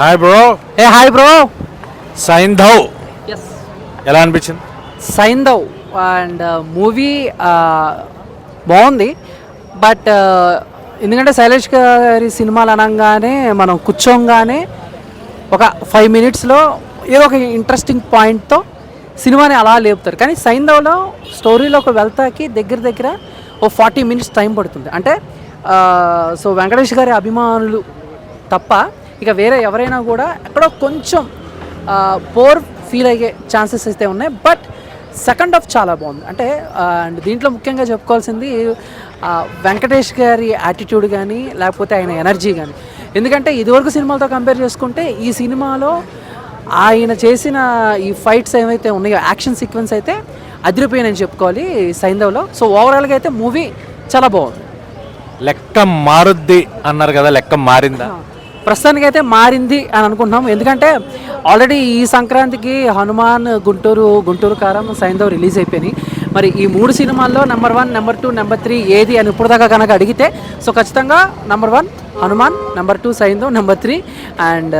Hi bro ఏ hi bro Saindhav ఎస్ ఎలా అనిపించింది? సైందవ్ అండ్ మూవీ బాగుంది. బట్ ఎందుకంటే శైలేష్ గారి సినిమాలు అనగానే మనం కూర్చోంగానే ఒక ఫైవ్ మినిట్స్లో ఏదో ఒక ఇంట్రెస్టింగ్ పాయింట్తో సినిమాని అలా లేపుతారు. కానీ సైందవ్లో స్టోరీలోకి వెళ్తాకి దగ్గర దగ్గర ఓ ఫార్టీ మినిట్స్ టైం పడుతుంది. అంటే సో వెంకటేష్ గారి అభిమానులు తప్ప ఇక వేరే ఎవరైనా కూడా ఎక్కడో కొంచెం పోర్ ఫీల్ అయ్యే ఛాన్సెస్ అయితే ఉన్నాయి. బట్ సెకండ్ హాఫ్ చాలా బాగుంది. అంటే అండ్ దీంట్లో ముఖ్యంగా చెప్పుకోవాల్సింది వెంకటేష్ గారి యాటిట్యూడ్ కానీ లేకపోతే ఆయన ఎనర్జీ కానీ ఎందుకంటే ఇదివరకు సినిమాలతో కంపేర్ చేసుకుంటే ఈ సినిమాలో ఆయన చేసిన ఈ ఫైట్స్ ఏవైతే ఉన్నాయో యాక్షన్ సీక్వెన్స్ అయితే అదిరిపోయినని చెప్పుకోవాలి సైంధవ్లో. సో ఓవరాల్గా అయితే మూవీ చాలా బాగుంది. లెక్క మారుద్ది అన్నారు కదా లెక్క మారిందా? ప్రస్తుతానికి అయితే మారింది అని అనుకుంటున్నాం ఎందుకంటే ఆల్రెడీ ఈ సంక్రాంతికి హనుమాన్ గుంటూరు గుంటూరు కారం సైంధవ్ రిలీజ్ అయిపోయినాయి. మరి ఈ మూడు సినిమాల్లో number one number two number three ఏది అని ఇప్పుడు దాకా కనుక అడిగితే సో ఖచ్చితంగా number one Hanuman number two Saindhav number three and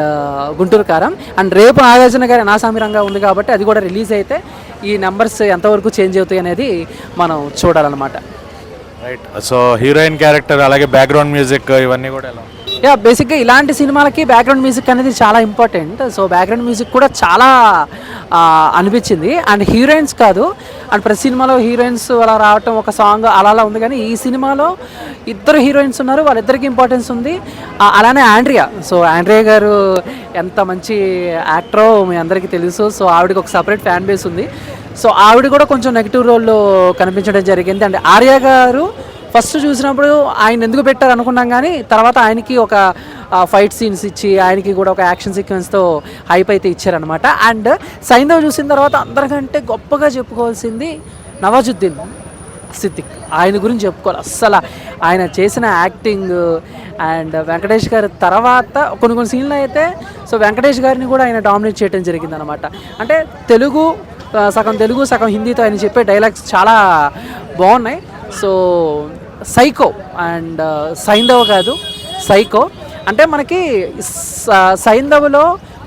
Guntur Kaaram. And రేపు నాగార్జున గారి అనాసామిరంగా ఉంది కాబట్టి అది కూడా రిలీజ్ అయితే ఈ నెంబర్స్ ఎంతవరకు చేంజ్ అవుతాయి అనేది మనం చూడాలన్నమాట. రైట్ సో హీరోయిన్ క్యారెక్టర్ అలాగే బ్యాక్గ్రౌండ్ మ్యూజిక్ ఇవన్నీ కూడా ఎలా యా బేసిక్గా ఇలాంటి సినిమాలకి బ్యాక్గ్రౌండ్ మ్యూజిక్ అనేది చాలా ఇంపార్టెంట్ సో బ్యాక్గ్రౌండ్ మ్యూజిక్ కూడా చాలా అనిపించింది. అండ్ హీరోయిన్స్ కాదు అండ్ ప్రతి సినిమాలో హీరోయిన్స్ అలా రావటం ఒక సాంగ్ అలా అలా ఉంది. కానీ ఈ సినిమాలో ఇద్దరు హీరోయిన్స్ ఉన్నారు వాళ్ళిద్దరికి ఇంపార్టెన్స్ ఉంది. అలానే ఆండ్రియా సో ఆండ్రియా గారు ఎంత మంచి యాక్టరో మీ అందరికీ తెలుసు. సో ఆవిడకి ఒక సపరేట్ ఫ్యాన్ బేస్ ఉంది. సో ఆవిడ కూడా కొంచెం నెగిటివ్ రోల్లో కనిపించడం జరిగింది. అండ్ ఆర్య గారు ఫస్ట్ చూసినప్పుడు ఆయన ఎందుకు పెట్టారు అనుకున్నాం కానీ తర్వాత ఆయనకి ఒక ఫైట్ సీన్స్ ఇచ్చి ఆయనకి కూడా ఒక యాక్షన్ సీక్వెన్స్తో హైప్ అయితే ఇచ్చారనమాట అండ్ సైంధవ్ చూసిన తర్వాత అందరికంటే గొప్పగా చెప్పుకోవాల్సింది నవాజుద్దీన్ సిద్దిక్. ఆయన గురించి చెప్పుకోవాలి. అస్సలు ఆయన చేసిన యాక్టింగ్ అండ్ వెంకటేష్ గారి తర్వాత కొన్ని కొన్ని సీన్లు అయితే సో వెంకటేష్ గారిని కూడా ఆయన డామినేట్ చేయడం జరిగింది అనమాట అంటే తెలుగు సగం తెలుగు సగం హిందీతో ఆయన చెప్పే డైలాగ్స్ చాలా బాగున్నాయి. సో సైకో అండ్ సైంధవ కాదు సైకో. అంటే మనకి స-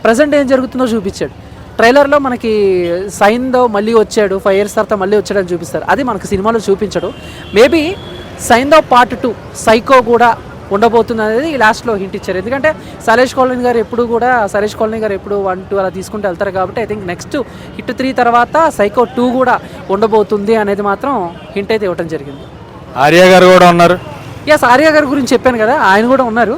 ప్రజెంట్ ఏం జరుగుతుందో చూపించాడు. ట్రైలర్లో మనకి సైంధవ్ మళ్ళీ వచ్చాడు ఫైవ్ ఇయర్స్ తర్వాత మళ్ళీ వచ్చాడని చూపిస్తారు. అది మనకి సినిమాలో చూపించడు. Maybe Saindhav part two psycho కూడా ఉండబోతుంది అనేది లాస్ట్లో హింట్ ఇచ్చారు. ఎందుకంటే సలేష్ కాలనీ గారు ఎప్పుడు కూడా సలేష్ కాలనీ గారు ఎప్పుడు వన్ టూ అలా తీసుకుంటూ వెళ్తారు కాబట్టి I think next hit three తర్వాత సైకో టూ కూడా ఉండబోతుంది అనేది మాత్రం హింట్ అయితే ఇవ్వడం జరిగింది. ఆర్య గారు కూడా ఉన్నారు. ఎస్ ఆర్య గారి గురించి చెప్పాను కదా ఆయన కూడా ఉన్నారు.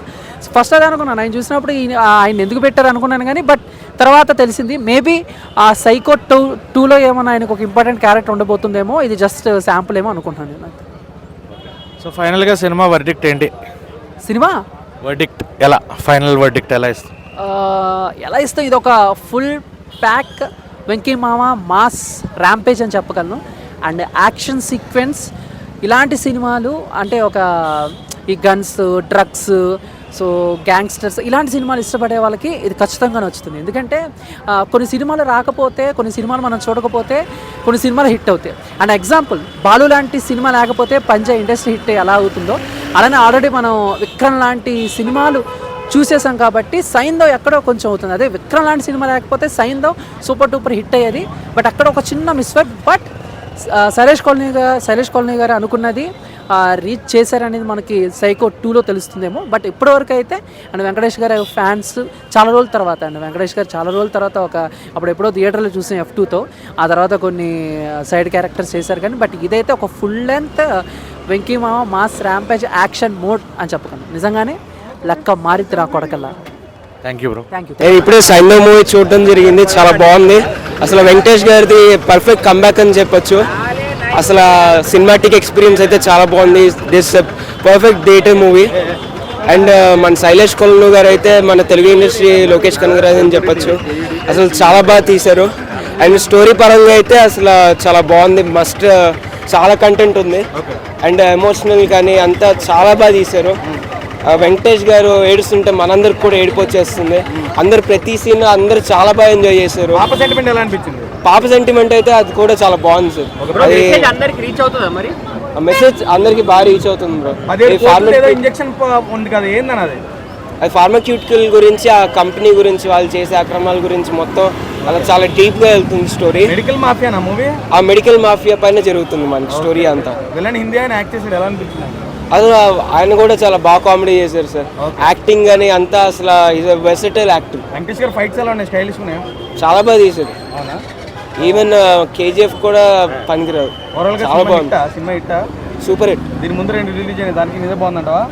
ఫస్ట్ అదే అనుకున్నాను ఆయన చూసినప్పుడు ఆయన ఎందుకు పెట్టారు అనుకున్నాను కానీ బట్ తర్వాత తెలిసింది మేబీ ఆ సైకో టూ టూలో ఏమైనా ఆయనకు ఒక ఇంపార్టెంట్ క్యారెక్టర్ ఉండబోతుందేమో ఇది జస్ట్ శాంపుల్ ఏమో అనుకుంటున్నాను నేను. సో ఫైనల్గా సినిమా వర్డిక్ట్ ఏంటి? సినిమా? వర్డిక్ట్ ఎలా? ఫైనల్ వర్డిక్ట్ ఎలా ఇస్తుంది? ఆ, ఎలా ఇస్తాం ఇది ఒక ఫుల్ ప్యాక్ వెంకీ మామ మాస్ ర్యాంపేజ్ అని చెప్పగలను. అండ్ యాక్షన్ సీక్వెన్స్ ఇలాంటి సినిమాలు అంటే ఒక ఈ గన్స్ డ్రగ్స్ సో గ్యాంగ్స్టర్స్ ఇలాంటి సినిమాలు ఇష్టపడే వాళ్ళకి ఇది ఖచ్చితంగా నచ్చుతుంది. ఎందుకంటే కొన్ని సినిమాలు రాకపోతే కొన్ని సినిమాలు మనం చూడకపోతే కొన్ని సినిమాలు హిట్ అవుతాయి. అండ్ ఎగ్జాంపుల్ బాలు లాంటి సినిమా లేకపోతే పంజా ఇండస్ట్రీ హిట్ ఎలా అవుతుందో అలానే ఆల్రెడీ మనం విక్రమ్ లాంటి సినిమాలు చూసేసాం కాబట్టి సైందవ్ ఎక్కడో కొంచెం అవుతుంది. అదే విక్రమ్ లాంటి సినిమా లేకపోతే సైందవ్ సూపర్ డూపర్ హిట్ అయ్యేది బట్ అక్కడ ఒక చిన్న మిస్వర్క్ బట్ శైలేష్ కాలనీ గారు శైలేష్ కాలనీ గారు అనుకున్నది రీచ్ చేశారనేది మనకి సైకో టూలో తెలుస్తుందేమో. బట్ ఇప్పటివరకు అయితే అండ్ వెంకటేష్ గారి ఫ్యాన్స్ చాలా రోజుల తర్వాత అండ్ వెంకటేష్ గారు చాలా రోజుల తర్వాత ఒక అప్పుడు ఎప్పుడో థియేటర్లో చూసిన ఎఫ్ టూతో ఆ తర్వాత కొన్ని సైడ్ క్యారెక్టర్స్ చేశారు కానీ బట్ ఇదైతే ఒక ఫుల్ లెంత్ వెంకీ మామ మాస్ ర్యాంపేజ్ యాక్షన్ మోడ్ అని చెప్పగలను నిజంగానే లెక్క మారితే నా కొడకల్లా. Thank you bro thank you ఇప్పుడే సైంధవ్ మూవీ చూడటం జరిగింది. చాలా బాగుంది. అసలు వెంకటేష్ గారిది పర్ఫెక్ట్ కంబ్యాక్ అని చెప్పొచ్చు. అసలు సినిమాటిక్ ఎక్స్పీరియన్స్ అయితే చాలా బాగుంది. This perfect theatre movie and మన శైలేష్ కొలను గారు అయితే మన తెలుగు ఇండస్ట్రీ లోకేష్ కనగరాజ్ అని చెప్పొచ్చు. అసలు చాలా బాగా తీశారు. అండ్ స్టోరీ పరంగా అయితే అసలు చాలా బాగుంది. మస్ట్ చాలా కంటెంట్ ఉంది. అండ్ ఎమోషనల్ కానీ అంతా చాలా బాగా తీశారు. వెంకటేష్ గారు ఏడుస్తుంటే మనందరికి కూడా ఏడుపు వచ్చేస్తుంది. అందరు ప్రతి సీన్ అందరు చాలా బాగా ఎంజాయ్ చేశారు. పాప సెంటిమెంట్ ఎలా అనిపించింది? పాప సెంటిమెంట్ అయితే అది కూడా చాలా బాగుంది సార్. అది అందరికి రీచ్ అవుతుందా మరి? మెసేజ్ అందరికి బాగా రీచ్ అవుతుంది బ్రో. ఇంజక్షన్ ఉంది కదా ఏందని అది అది ఫార్మాక్యూటికల్ గురించి ఆ కంపెనీ గురించి వాళ్ళు చేసే అక్రమాల గురించి మొత్తం అలా చాలా డీప్గా వెళ్తుంది స్టోరీ మెడికల్ మాఫియానా మూవీ ఆ మెడికల్ మాఫియా పైన జరుగుతుంది మనకి స్టోరీ అంతా. హిందీ ఆయన యాక్ట్ చేసాడు ఎలా అనిపించింది? అది ఆయన కూడా చాలా బాగా కామెడీ చేశారు సార్. యాక్టింగ్ అని అంతా అసలు ఇది వెసటైల్ యాక్టింగ్ వెంకటేష్ గారు ఫైట్స్ ఎలా ఉన్నాయి? స్టైలిష్ ఉన్నాయి? చాలా బాగా తీశారు. అవునా? ఈవెన్ కేజీఎఫ్ కూడా పనికిరాదు చాలా బాగుంది. సినిమా హిట్టా? సూపర్ హిట్ దీని ముందు రెండు రిలీజ్ అయినాయి. దానికి నిజం బాగుందంటవా?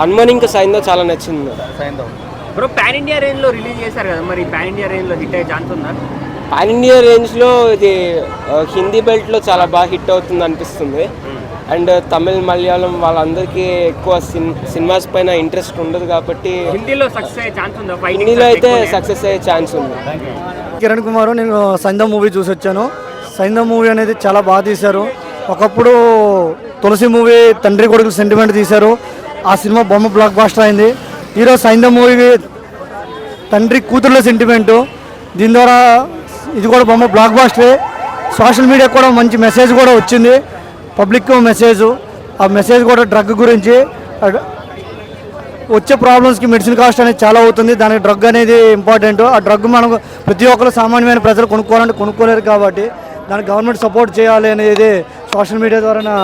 హనుమాన్ ఇంకా సైన్దో చాలా నచ్చింది. సైందవ్ బ్రో పాన్ ఇండియా రేంజ్లో రిలీజ్ చేశారు కదా మరి. పాన్ ఇండియా రేంజ్లో హిట్ అయ్యే ఛాన్స్ ఉందా? పాన్ ఇండియా రేంజ్లో ఇది హిందీ బెల్ట్లో చాలా బాగా హిట్ అవుతుంది అనిపిస్తుంది. అండ్ తమిళ్ మలయాళం వాళ్ళందరికీ ఎక్కువ సిన్ సినిమాస్ పైన ఇంట్రెస్ట్ ఉండదు కాబట్టి హిందీలో సక్సెస్ అయ్యే ఛాన్స్ ఉందా? హిందీలో అయితే సక్సెస్ అయ్యే ఛాన్స్ ఉంది. కిరణ్ కుమార్ నేను సైంధవ్ మూవీ చూసి వచ్చాను. సైంధవ్ మూవీ అనేది చాలా బాగా తీశారు. ఒకప్పుడు తులసి మూవీ తండ్రి కొడుకు సెంటిమెంట్ తీశారు. ఆ సినిమా బొమ్మ బ్లాక్ బాస్టర్ అయింది. ఈరోజు సైంధవ్ మూవీ తండ్రి కూతుర్ల సెంటిమెంటు దీని ద్వారా ఇది కూడా బొమ్మ బ్లాక్ బాస్టరే సోషల్ మీడియా కూడా మంచి మెసేజ్ కూడా వచ్చింది. పబ్లిక్ మెసేజ్ ఆ మెసేజ్ కూడా డ్రగ్ గురించి వచ్చే ప్రాబ్లమ్స్కి మెడిసిన్ కాస్ట్ అనేది చాలా అవుతుంది. దానికి డ్రగ్ అనేది ఇంపార్టెంట్. ఆ డ్రగ్ మనం ప్రతి ఒక్కరు సామాన్యమైన ప్రజలు కొనుక్కోవాలంటే కొనుక్కోలేరు కాబట్టి దానికి గవర్నమెంట్ సపోర్ట్ చేయాలి అనేది సోషల్ మీడియా ద్వారా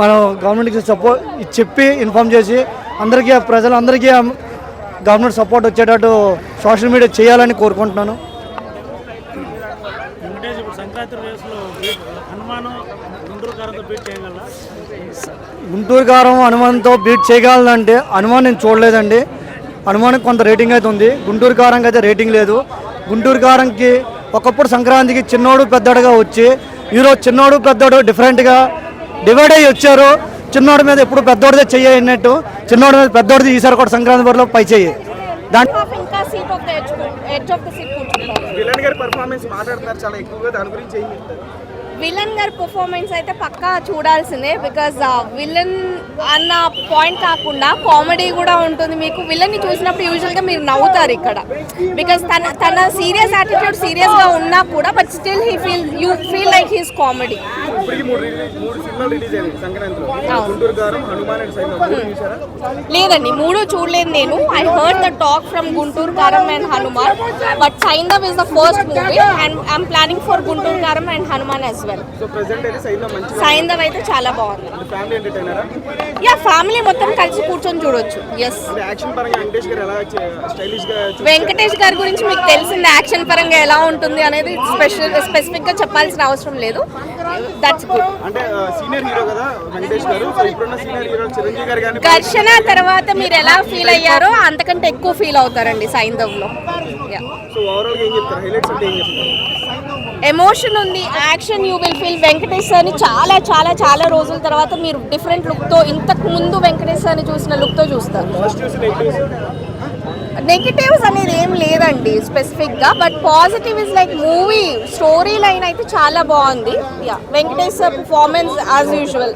మనం గవర్నమెంట్కి సపోర్ట్ చెప్పి ఇన్ఫామ్ చేసి అందరికీ ప్రజలందరికీ గవర్నమెంట్ సపోర్ట్ వచ్చేటట్టు సోషల్ మీడియా చేయాలని కోరుకుంటున్నాను. గుంటూరు కారం హనుమాన్తో బీట్ చేయగలనంటే హనుమాన్ నేను చూడలేదండి. హనుమాన్కి కొంత రేటింగ్ అయితే ఉంది. గుంటూరు కారంకి అయితే రేటింగ్ లేదు. గుంటూరు కారంకి ఒకప్పుడు సంక్రాంతికి చిన్నోడు పెద్దోడుగా వచ్చి ఈరోజు చిన్నోడు పెద్దోడు డిఫరెంట్గా డివైడ్ అయ్యి వచ్చారు. చిన్నోడి మీద ఎప్పుడు పెద్దోడిదే చెయ్యి అన్నట్టు చిన్నోడి మీద పెద్దోడిది ఈసారి కూడా సంక్రాంతి బరిలో పై చెయ్యి. దాంట్లో విలన్ గారి పర్ఫార్మెన్స్ మాట్లాడుతున్నారు చాలా ఎక్కువగా దాని గురించి ఏం చెప్తారు? విలన్ గారి పర్ఫార్మెన్స్ అయితే పక్కా చూడాల్సిందే బికాజ్ విలన్ అన్న పాయింట్ కాకుండా కామెడీ కూడా ఉంటుంది మీకు. విలన్ని చూసినప్పుడు యూజువల్గా మీరు నవ్వుతారు ఇక్కడ. బికాజ్ తన తన సీరియస్ యాటిట్యూడ్ సీరియస్గా ఉన్నా కూడా but still he feel you feel like he's comedy లేదండి మూడు చూడలేదు నేను. I heard the talk from Guntur Kaaram and Hanuman but Saindhav is the first movie and I'm planning for Guntur Kaaram and Hanuman as well అయితే సైందవ్ అయితే చాలా బాగుంది. Yeah family మొత్తం కలిసి కూర్చొని చూడొచ్చు. ఎస్ వెంకటేష్ గారు గారి గురించి మీకు తెలిసింది యాక్షన్ పరంగా ఎలా ఉంటుంది అనేది స్పెషల్ స్పెసిఫిక్గా చెప్పాల్సిన అవసరం లేదు. దట్స్ గుడ్ అంటే సీనియర్ హీరో కదా వెంకటేష్ గారు. సో ఇప్పుడున్న సీనియర్ హీరో చిరంజీవి గారు కానీ ఘర్షణ తర్వాత మీరు ఎలా ఫీల్ అయ్యారో అంతకంటే ఎక్కువ ఫీల్ అవుతారండి సైందవ్లో సో ఓవరాల్గా ఏం చెప్తారు? హైలైట్స్ అంటే ఏం చెప్తారు? ఎమోషన్ ఉంది action you will feel Venkatesh అని చాలా చాలా చాలా రోజుల తర్వాత మీరు డిఫరెంట్ లుక్తో ఇంతకు ముందు వెంకటేష్ అని చూసిన లుక్తో చూస్తారు. నెగిటివ్స్ అనేది ఏం లేదండి స్పెసిఫిక్గా but positive is like movie story line అయితే చాలా బాగుంది. Yeah Venkatesh performance as usual